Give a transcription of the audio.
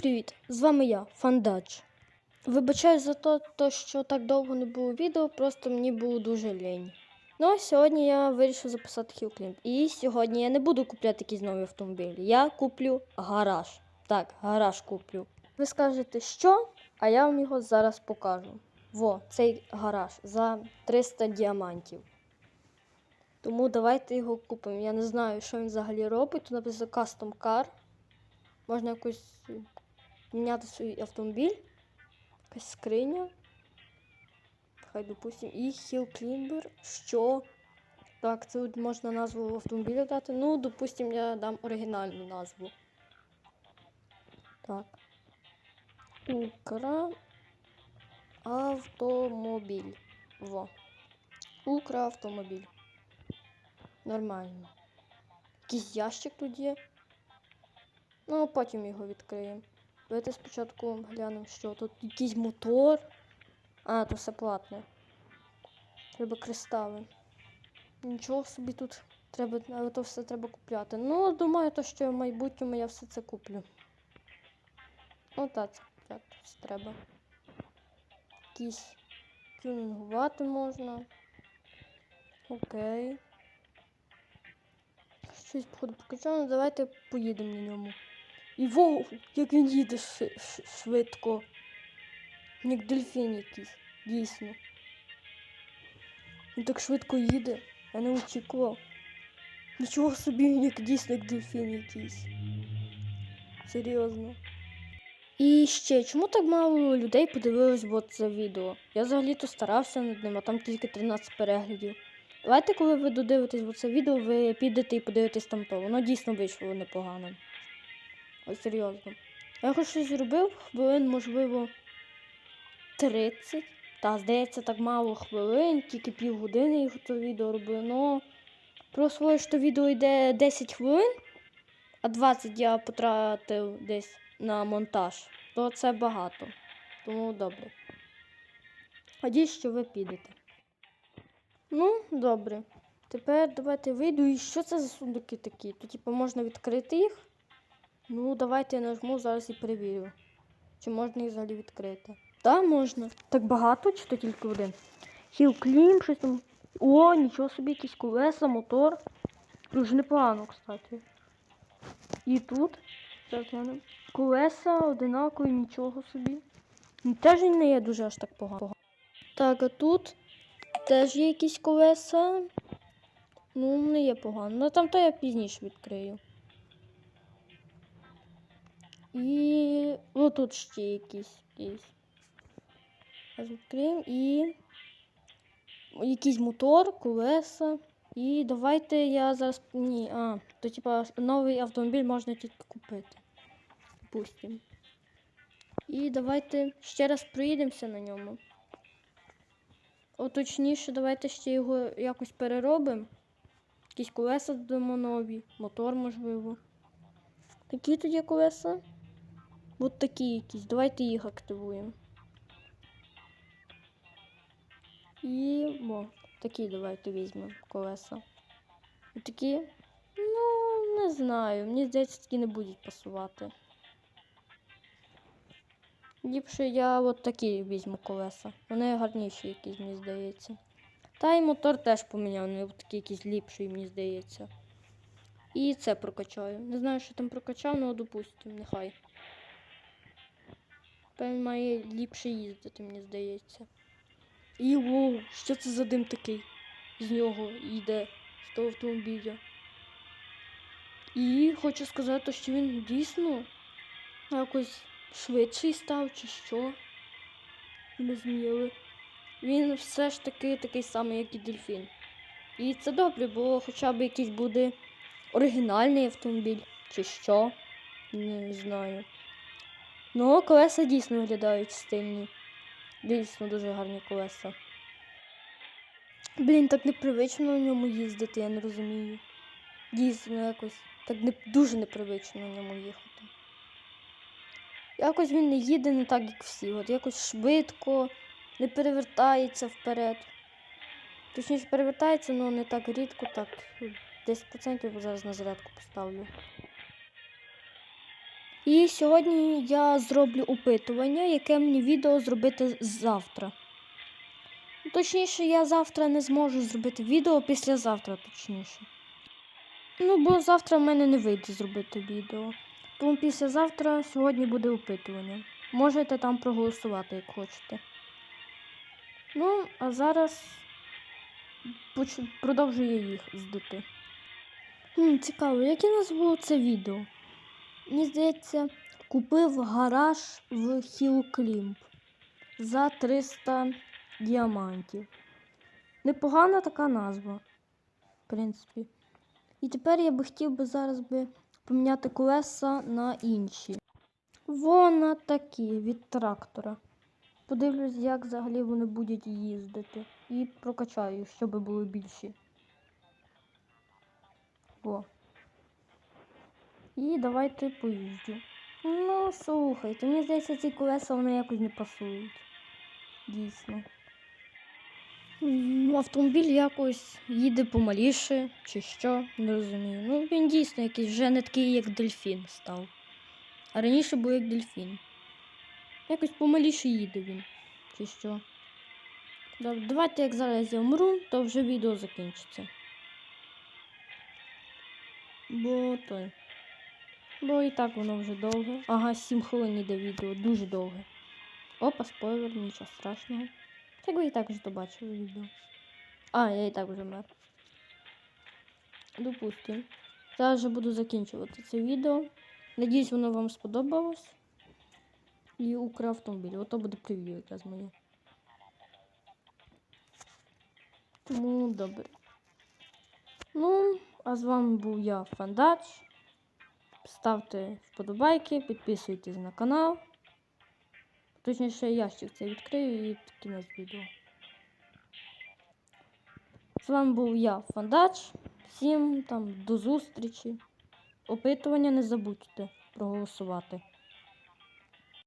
привіт! З вами я, Фандач. Вибачаю за те, що так довго не було відео, просто мені було дуже лень. Ну, а сьогодні я вирішив записати хілклімп. І сьогодні я не буду купляти якісь нові автомобілі. Я куплю гараж. Так, гараж куплю. Ви скажете, що? А я вам його зараз покажу. Во, цей гараж за 300 діамантів. Тому давайте його купимо. Я не знаю, що він взагалі робить. Тут написано Custom Car. Можна якось е, міняти свій автомобіль. Якась скриня. Хай допустимо. І Hill Climber. Що? Так, це можна назву автомобіля дати. Ну, допустимо, я дам оригінальну назву. Так. Укра. Автомобіль. Во. Укравтомобіль. Нормально. Якийсь ящик тут є. Ну, а потім його відкриємо. Давайте спочатку глянемо, що тут якийсь мотор. А, то все платне. Треба кристали. Нічого собі тут треба, але то все треба купляти. Ну, думаю, то, що в майбутньому я все це куплю. Ну так, це купляти все треба. Якісь тюнінгувати можна. Окей. Щось походу покачав, ну давайте поїдемо на ньому. І воу, як він їде швидко. Як дельфін якийсь, дійсно. Він так швидко їде. Я не очікував. Нічого собі, як дійсно як дельфін якийсь. Серйозно. І ще, чому так мало людей подивилось бо це відео? Я взагалі-то старався над ним, а там тільки 13 переглядів. Давайте, коли ви додивитесь бо відео, ви підете і подивитесь там то. Воно дійсно вийшло непогано. Ось серйозно. Я хоч щось зробив, хвилин, можливо, 30. Та, здається, так мало хвилин, тільки півгодини їх то відео робив. Ну, про своє що відео йде 10 хвилин, а 20 я потратив десь на монтаж, то це багато. Тому добре. Надіюсь, що ви підете. Ну, добре. Тепер давайте вийду. І що це за сундуки такі? То, типу, можна відкрити їх. Ну, давайте я нажму зараз і перевірю. Чи можна їх взагалі відкрити? Так, можна. Так багато, чи то тільки один? Хіл клім, щось там. О, нічого собі, якісь колеса, мотор. Дуже непогано, кстати. І тут. Так. Колеса одинакові, нічого собі. Ну, Теж не є дуже аж так погано. Так, а тут теж є якісь колеса. Ну, не є погано. Ну там то я пізніше відкрию. І отут ще якісь. якісь. Зараз і якийсь мотор, колеса. І давайте я зараз. Ні, а, то типа новий автомобіль можна тільки купити. Допустимо. І давайте ще раз проїдемося на ньому. О, точніше, давайте ще його якось переробимо. Якісь колеса додамо нові, мотор можливо. Які тут є колеса? От такі якісь. Давайте їх активуємо. І о, такі давайте візьмемо колеса. І такі, ну, не знаю. Мені здається, такі не будуть пасувати. Ліпше я от такі візьму колеса. Вони гарніші якісь, мені здається. Та й мотор теж поміняв, от такий якийсь ліпший, мені здається. І це прокачаю. Не знаю, що там прокачав, але допустимо, нехай. Певно, має ліпше їздити, мені здається. І воу, що це за дим такий? З нього йде, з того автомобіля. І хочу сказати, що він дійсно якось швидший став, чи що. Не зміли. Він все ж таки такий самий, як і дельфін. І це добре, бо хоча б якийсь буде оригінальний автомобіль, чи що. Не знаю. Ну, колеса дійсно виглядають стильні. Дійсно дуже гарні колеса. Блін, так непривично на ньому їздити, я не розумію. Дійсно, якось так не, дуже непривично на ньому їхати. Якось він не їде не так, як всі. От якось швидко, не перевертається вперед. Точніше, перевертається, але не так рідко, так 10% зараз на зарядку поставлю. І сьогодні я зроблю опитування, яке мені відео зробити завтра. Точніше, я завтра не зможу зробити відео післязавтра, точніше. Ну, бо завтра в мене не вийде зробити відео. Тому післязавтра сьогодні буде опитування. Можете там проголосувати, як хочете. Ну, а зараз продовжую їх здати. Хм, цікаво, як я назву це відео? Мені здається, купив гараж в Хілклімп за 300 діамантів. Непогана така назва, в принципі. І тепер я би хотів би зараз би поміняти колеса на інші. Вона такі від трактора. Подивлюсь, як взагалі вони будуть їздити. І прокачаю, щоб були більші. О. І давайте поїжджу. Ну, слухайте, мені здається, ці колеса вони якось не пасують. Дійсно. Автомобіль якось їде помаліше, чи що, не розумію. Ну, він дійсно якийсь вже не такий, як дельфін став. А раніше був як дельфін. Якось помаліше їде він, чи що. Давайте, як зараз я вмру, то вже відео закінчиться. Бо той. Бо і так воно вже довге. Ага, 7 хвилин йде відео, дуже довге. Опа, спойлер, нічого страшного. Так ви і так вже побачили відео. А, я і так вже мер. Допустим. Зараз вже буду закінчувати це відео. Надіюсь, воно вам сподобалось. І Укравтомобіль. Ото буде прев'ю якраз моє. Тому добре. Ну, а з вами був я, Фандач. Ставте вподобайки, підписуйтесь на канал. Точніше, ящик це відкрию і кінець відео. З вами був я, Фандач. Всім там до зустрічі. Опитування не забудьте проголосувати.